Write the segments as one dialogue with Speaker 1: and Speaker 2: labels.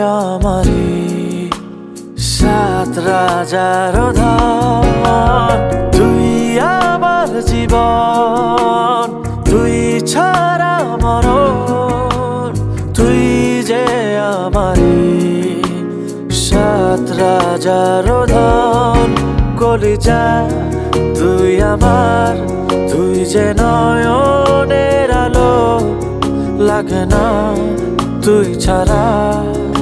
Speaker 1: আমারি সাত রাজার ধন তুই আমার জীবন, তুই ছাড়া মরণ। তুই যে আমারি সাত রাজার ধন কলিজা, তুই আমার, তুই যে নয়নের আলো। লাগে না, তুই ছাড়া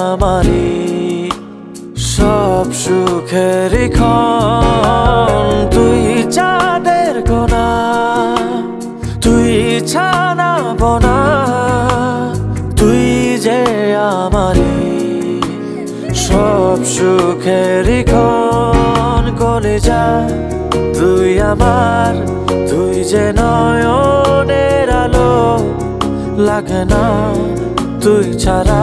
Speaker 1: আমারি সব সুখের ক্ষণ। তুই চাঁদের কোনা তুই ছানা পোনা তুই যে আমারি সব সুখের ক্ষণ। করে যা, তুই আমার, তুই যে নয়নের আলো। লাগে না, তুই ছাড়া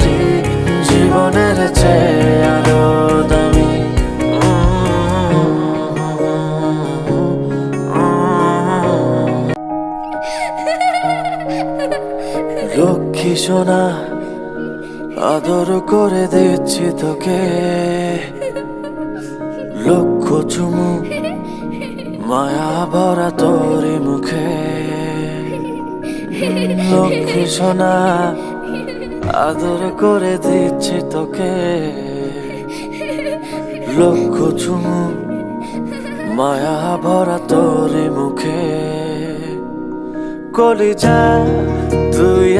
Speaker 1: আদর করে দিচ্ছি তোকে। লক্ষ চুমু মায়া ভরা তোরি মুখে। লক্ষ্মী সোনা, আদর করে দিচ্ছি তোকে। লক্ষ চুমু মায়া ভরা তোরি মুখে। কলিজা তুই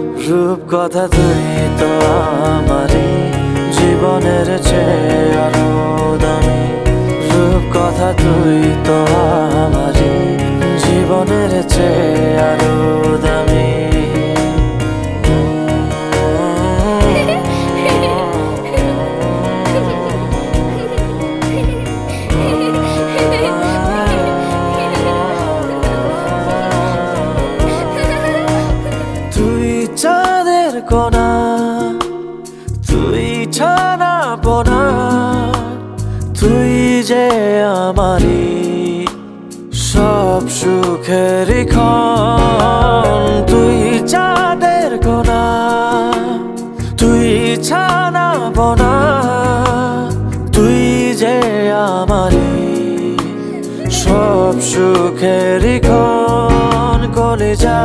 Speaker 1: রূপ কথা তুই তো আমারই। ছানা বোনা তুই যে আমারি সব সুখের তুই চাঁদের কোনা তুই ছানা বোনা, তুই যে আমারি সব সুখের কলে যা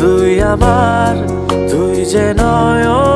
Speaker 1: তুই আমার, তুই যে আলো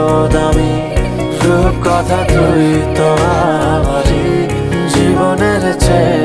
Speaker 1: রাধা তুই তো আমারই জীবনের চেয়ে।